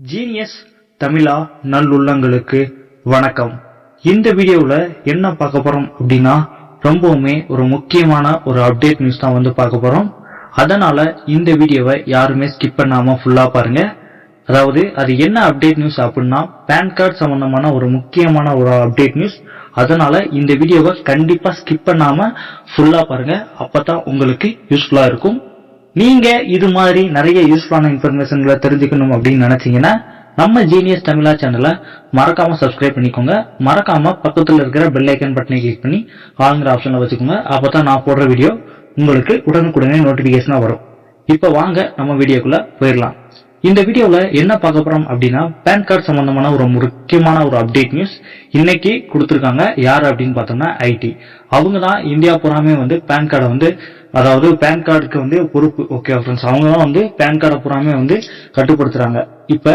Genius தமிழா நல்லுள்ளங்களுக்கு வணக்கம். இந்த வீடியோவில் என்ன பார்க்க போறோம் அப்படின்னா ரொம்பவுமே ஒரு முக்கியமான ஒரு அப்டேட் நியூஸ் தான் வந்து பார்க்க போறோம். அதனால இந்த வீடியோவை யாருமே ஸ்கிப் பண்ணாம ஃபுல்லா பாருங்க. அதாவது அது என்ன அப்டேட் நியூஸ் அப்படின்னா பேன் கார்டு சம்பந்தமான ஒரு முக்கியமான ஒரு அப்டேட் நியூஸ் அதனால இந்த வீடியோவை கண்டிப்பா ஸ்கிப் பண்ணாம ஃபுல்லா பாருங்க. அப்பதான் உங்களுக்கு யூஸ்ஃபுல்லா இருக்கும். நீங்க இது மாதிரி நிறைய யூஸ்ஃபுல்லான இன்ஃபர்மேஷன்களை தெரிஞ்சுக்கணும் அப்படின்னு நினைச்சீங்கன்னா நம்ம ஜீனியஸ் தமிழா சேனலை மறக்காம சப்ஸ்கிரைப் பண்ணிக்கோங்க. மறக்காம பக்கத்தில் இருக்கிற பெல் ஐக்கன் பட்டனை கிளிக் பண்ணி ஆளுங்கிற ஆப்ஷன்ல வச்சுக்கோங்க. அப்பதான் நான் போடுற வீடியோ உங்களுக்கு உடனுக்குடனே நோட்டிபிகேஷனா வரும். இப்போ வாங்க நம்ம வீடியோக்குள்ள போயிடலாம். இந்த வீடியோவில் என்ன பார்க்க போறோம் அப்படின்னா பேன் கார்டு சம்பந்தமான ஒரு முக்கியமான ஒரு அப்டேட் நியூஸ் இன்னைக்கு கொடுத்துருக்காங்க. யார் அப்படின்னு பார்த்தோம்னா ஐடி அவங்க தான் இந்தியா பூராமே வந்து பேன் கார்டை வந்து அதாவது பேன் கார்டுக்கு வந்து பொறுப்பு ஓகே ஃப்ரெண்ட்ஸ் அவங்க தான் வந்து பேன் கார்டை பூராமே வந்து கட்டுப்படுத்துறாங்க. இப்போ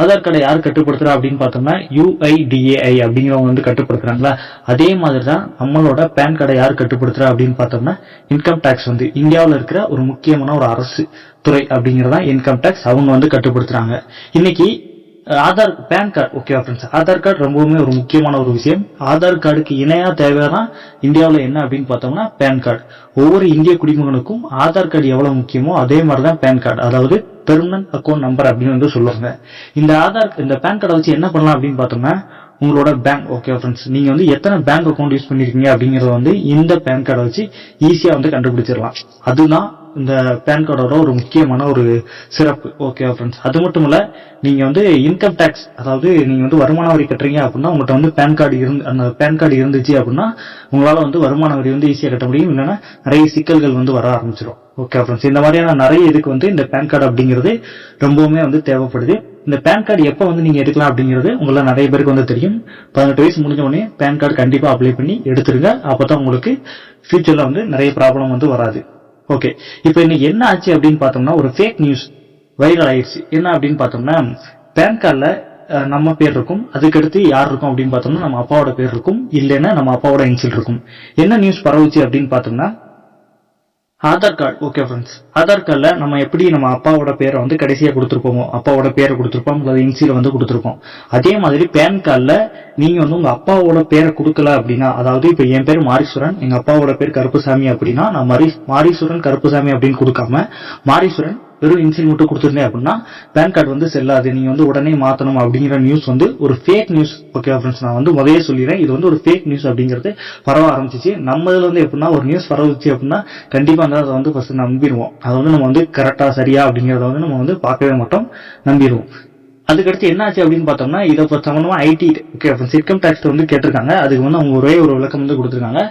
ஆதார் கார்டை யார் கட்டுப்படுத்துறா அப்படின்னு பார்த்தோம்னா யுஐடிஏஐ அப்படிங்கிறவங்க வந்து கட்டுப்படுத்துறாங்களா? அதே மாதிரி தான் நம்மளோட பேன் கார்டை யார் கட்டுப்படுத்துறா அப்படின்னு பார்த்தோம்னா இன்கம் டேக்ஸ் வந்து இந்தியாவில் இருக்கிற ஒரு முக்கியமான ஒரு அரசு துறை அப்படிங்கறதா இன்கம் டேக்ஸ் அவங்க வந்து கட்டுப்படுத்துறாங்க. இன்னைக்கு Aadhaar PAN card okay friends Aadhaar card ரொம்பவுமே ஒரு முக்கியமான ஒரு விஷயம். ஆதார் கார்டுக்கு இணையாக தேவையான இந்தியாவில் என்ன அப்படின்னு பார்த்தோம்னா பேன் கார்டு ஒவ்வொரு இந்திய குடிமகனுக்கும் ஆதார் கார்டு எவ்வளோ முக்கியமோ அதே மாதிரி தான் பேன் கார்டு அதாவது பெர்மனன்ட் அக்கௌண்ட் நம்பர் அப்படின்னு வந்து சொல்லுவாங்க. இந்த ஆதார் இந்த பேன் கார்டை வச்சு என்ன பண்ணலாம் அப்படின்னு பார்த்தோம்னா உங்களோட பேங்க் ஓகே ஃப்ரெண்ட்ஸ் நீங்கள் வந்து எத்தனை பேங்க் அக்கௌண்ட் யூஸ் பண்ணியிருக்கீங்க அப்படிங்கிறத வந்து இந்த பேன் கார்டை வச்சு ஈஸியாக வந்து கண்டுபிடிச்சிடலாம். அதுதான் இந்த பேன் கார்டோட ஒரு முக்கியமான ஒரு சிறப்பு. ஓகே ஃப்ரெண்ட்ஸ் அது மட்டும் இல்ல நீங்க வந்து இன்கம் டேக்ஸ் அதாவது நீங்க வந்து வருமான வரி கட்டுறீங்க அப்படின்னா உங்கள்கிட்ட வந்து பேன் கார்டு இருந்து அந்த பேன் கார்டு இருந்துச்சு அப்படின்னா உங்களால வந்து வருமான வரி வந்து ஈஸியாக கட்ட முடியும். இல்லைன்னா நிறைய சிக்கல்கள் வந்து வர ஆரம்பிச்சிடும் ஓகே ஃப்ரெண்ட்ஸ் இந்த மாதிரியான நிறைய இதுக்கு வந்து இந்த பேன் கார்டு அப்படிங்கிறது ரொம்பவுமே வந்து தேவைப்படுது. இந்த பேன் கார்டு எப்போ வந்து நீங்க எடுக்கலாம் அப்படிங்கிறது உங்களை நிறைய பேருக்கு வந்து தெரியும். பதினெட்டு வயசு முடிஞ்ச உடனே பேன் கார்டு கண்டிப்பாக அப்ளை பண்ணி எடுத்துருங்க. அப்பதான் உங்களுக்கு ஃபியூச்சரில் வந்து நிறைய ப்ராப்ளம் வந்து வராது. ஓகே இப்போ இன்னைக்கு என்ன ஆச்சு அப்படின்னு பார்த்தோம்னா ஒரு ஃபேக் நியூஸ் வைரல் ஆயிடுச்சு. என்ன அப்படின்னு பார்த்தோம்னா பேன் கார்டில் நம்ம பேர் இருக்கும் அதுக்கடுத்து யார் இருக்கும் அப்படின்னு பார்த்தோம்னா நம்ம அப்பாவோட பேர் இருக்கும் இல்லைன்னா நம்ம அப்பாவோட இன்சில் இருக்கும். என்ன நியூஸ் பரவுச்சு அப்படின்னு பார்த்தோம்னா Aadhaar card okay friends Aadhaar கார்டில் நம்ம எப்படி நம்ம அப்பாவோட பேரை வந்து கடைசியாக கொடுத்துருப்போமோ அப்பாவோட பேரை கொடுத்துருப்போம் அல்லது இன்சியில் வந்து கொடுத்துருப்போம். அதே மாதிரி பேன் கார்டில் நீங்கள் வந்து உங்கள் அப்பாவோட பேரை கொடுக்கல அப்படின்னா அதாவது இப்போ என் பேர் மாரீஸ்வரன் எங்கள் அப்பாவோட பேர் கருப்புசாமி அப்படின்னா நான் மாரி மாரீஸ்வரன் கருப்புசாமி அப்படின்னு கொடுக்காம மாரீஸ்வரன் வெறும் இன்சில் மட்டும் கொடுத்துருந்தேன் அப்படின்னா பேன் கார்டு வந்து செல்லாது. நீங்க வந்து உடனே மாத்தணும் அப்படிங்கிற நியூஸ் வந்து ஒரு ஃபேக் நியூஸ் ஓகே ஃப்ரெண்ட்ஸ் நான் வந்து முதலே சொல்லிடுறேன். இது வந்து ஒரு ஃபேக் நியூஸ் அப்படிங்கிறது பரவ ஆரம்பிச்சிச்சு. நம்ம இதுல வந்து எப்படின்னா ஒரு நியூஸ் பரவுச்சு அப்படின்னா கண்டிப்பா வந்து அதை வந்து ஃபர்ஸ்ட் நம்பிடுவோம். அதை வந்து நம்ம வந்து கரெக்டா சரியா அப்படிங்கறத வந்து நம்ம வந்து பார்க்கவே மாட்டோம். நம்பிடுவோம். அதுக்கடுத்து என்ன ஆச்சு அப்படின்னு பார்த்தோம்னா இதை சம்பந்தமா ஐடி ஓகே இன்கம் டேக்ஸ் வந்து கேட்டிருக்காங்க. அதுக்கு வந்து அவங்க ஒரே ஒரு விளக்கம் வந்து கொடுத்துருக்காங்க.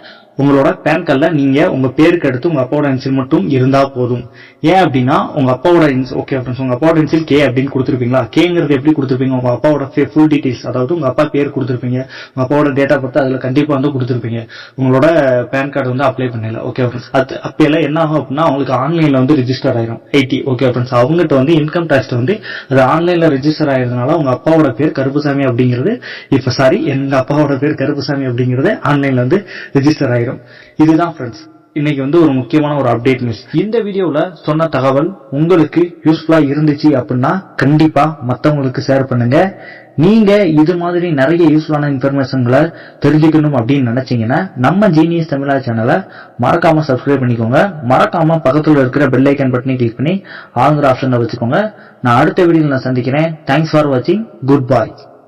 உங்களோட பேன் கார்டில் நீங்கள் உங்கள் பேருக்கு அடுத்து உங்கள் அப்பாவோட இன்சில் மட்டும் இருந்தால் போதும். ஏன் அப்படின்னா உங்கள் அப்பாவோட ஓகே ஃப்ரெண்ட்ஸ் உங்கள் அப்பாவோட இன்சில் கே அப்படின்னு கொடுத்துருப்பீங்களா? கேங்கிறது எப்படி கொடுத்துருப்பீங்க? உங்கள் அப்பாவோட ஃபுல் டீட்டெயில்ஸ் அதாவது உங்கள் அப்பா பேர் கொடுத்துருப்பீங்க. உங்கள் அப்பாவோட டேட்டா பார்த்து அதில் கண்டிப்பாக வந்து கொடுத்துருப்பீங்க. உங்களோட பேன் கார்டு வந்து அப்ளை பண்ணல ஓகே ஃப்ரெண்ட்ஸ் அது அப்பெல்லாம் என்ன ஆகும் அப்படின்னா அவங்களுக்கு ஆன்லைனில் வந்து ரிஜிஸ்டர் ஆயிரும். ஐடி ஓகே ஃப்ரெண்ட்ஸ் அவங்ககிட்ட வந்து இன்கம் டேக்ஸ் வந்து அது ஆன்லைனில் ரிஜிஸ்டர் ஆயிருந்தனால உங்கள் அப்பாவோட பேர் கருப்புசாமி அப்படிங்கிறது இப்போ சாரி எங்கள் அப்பாவோட பேர் கருப்புசாமி அப்படிங்கிறது ஆன்லைனில் வந்து ரிஜிஸ்டர் ஆயிரும். இதுதான் ஃப்ரெண்ட்ஸ் இன்னைக்கு வந்து ஒரு முக்கியமான ஒரு அப்டேட் நியூஸ் இந்த வீடியோல சொன்ன தகவல் உங்களுக்கு யூஸ்ஃபுல்லா இருந்துச்சு அப்படின்னா கண்டிப்பா மத்தவங்களுக்கு ஷேர் பண்ணுங்க. நீங்க இது மாதிரி நிறைய யூஸ்ஃபுல்லான இன்ஃபர்மேஷன்களை தெரிஞ்சுக்கணும் அப்படின்னு நினைச்சீங்கன்னா நம்ம ஜீனியஸ் தமிழா சேனலை மறக்காம சப்ஸ்கிரைப் பண்ணிக்கோங்க. மறக்காம பக்கத்தில் இருக்கிற பெல் ஐக்கன் பட்டனை கிளிக் பண்ணி ஆங்கிற ஆப்ஷன்ல வச்சுக்கோங்க. நான் அடுத்த வீடியோவில் நான் சந்திக்கிறேன். தேங்க்ஸ் ஃபார் வாட்சிங் குட் பாய்